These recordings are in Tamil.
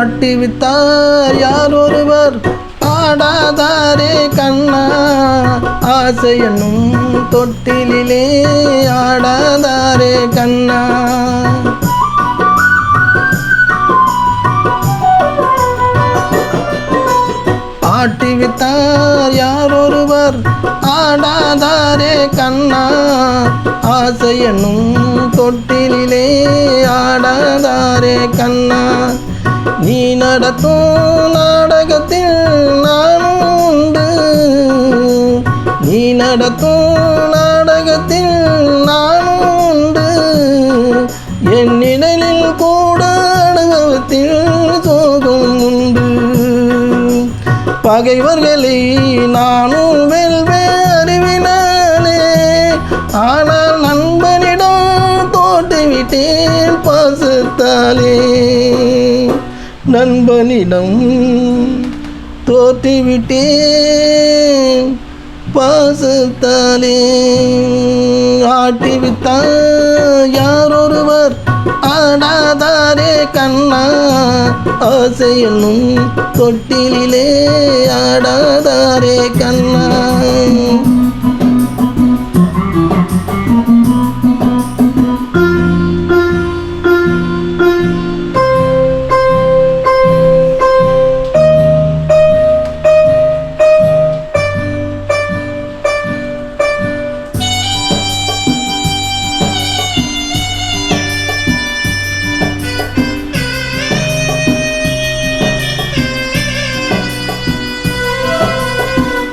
மாட்டி வித்தார் யார் ஒருவர்? ஆடாதாரே கண்ணா. ஆசை என்னும் தொட்டிலே ஆடாதாரே கண்ணா. ஆட்டி வித்தார் யார் ஒருவர்? ஆடாதாரே கண்ணா. ஆசை என்னும் தொட்டிலே ஆடாதாரே கண்ணா. நீ நடத்தும் நாடகத்தில் நானும் உண்டு நீ நடத்தும் நாடகத்தில் நானும் உண்டு என் நிழலில் கூட அனுபவத்தில் சோகம் உண்டு. பகைவர்களை நானும் வெல்வே அறிவினாலே ஆனால் நண்பனிடம் தோற்றுவிட்டேன் பாசத்தாலே. நண்பனிடம் தோற்றிவிட்டேன். பாசத்தாலே ஆட்டிவிட்டான் யாரொருவர் ஆடாதாரே கண்ணா. ஆசை என்னும் தொட்டிலே ஆடாதாரே கண்ணா.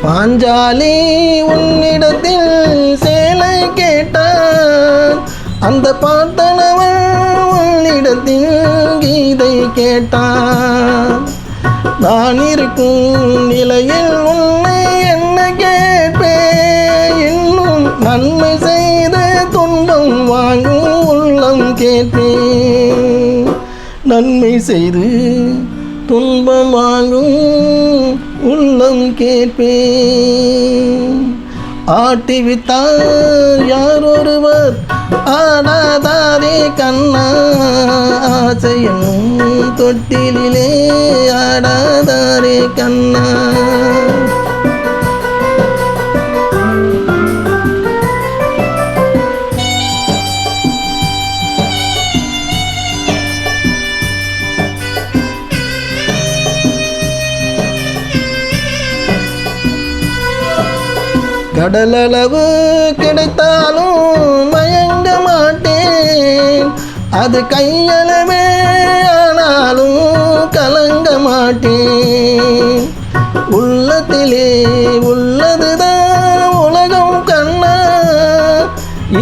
பாஞ்சாலி உன்னிடத்தில் சேலை கேட்டான் அந்த பாட்டனவன் உன்னிடத்தில் கீதை கேட்டான் நான் இருக்கும் நிலையில் உன்னை என்ன கேட்பேன்? இன்னும் நன்மை செய்த துன்பம் வாங்கும் உள்ளம் கேட்பேன். நன்மை செய்து துன்பமாகும் உள்ளம் கேட்பே ஆட்டிவித்தார் யார் ஒருவர் ஆடாதாரே கண்ணா ஆசையும் தொட்டிலே ஆடாதாரே கண்ணா. கடலளவு கிடைத்தாலும் மயங்க மாட்டேன். அது கையளவே ஆனாலும் கலங்க மாட்டேன். உள்ளத்திலே உள்ளதுதான் உலகம் கண்ணா.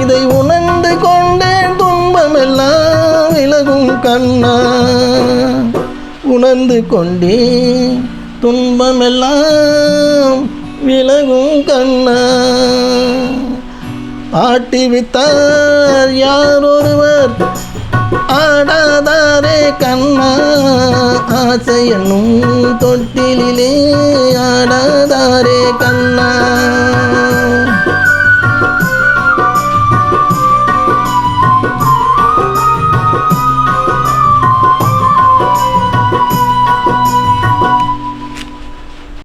இதை உணர்ந்து கொண்டேன் துன்பமெல்லாம் விலகும் கண்ணா. உணர்ந்து கொண்டே துன்பமெல்லாம் விலகும் கண்ணா. பாட்டி வித்தார் யார் ஒருவர் ஆடாதாரே கண்ணா. ஆசை என்னும் தொட்டிலே ஆடாதாரே கண்ணா.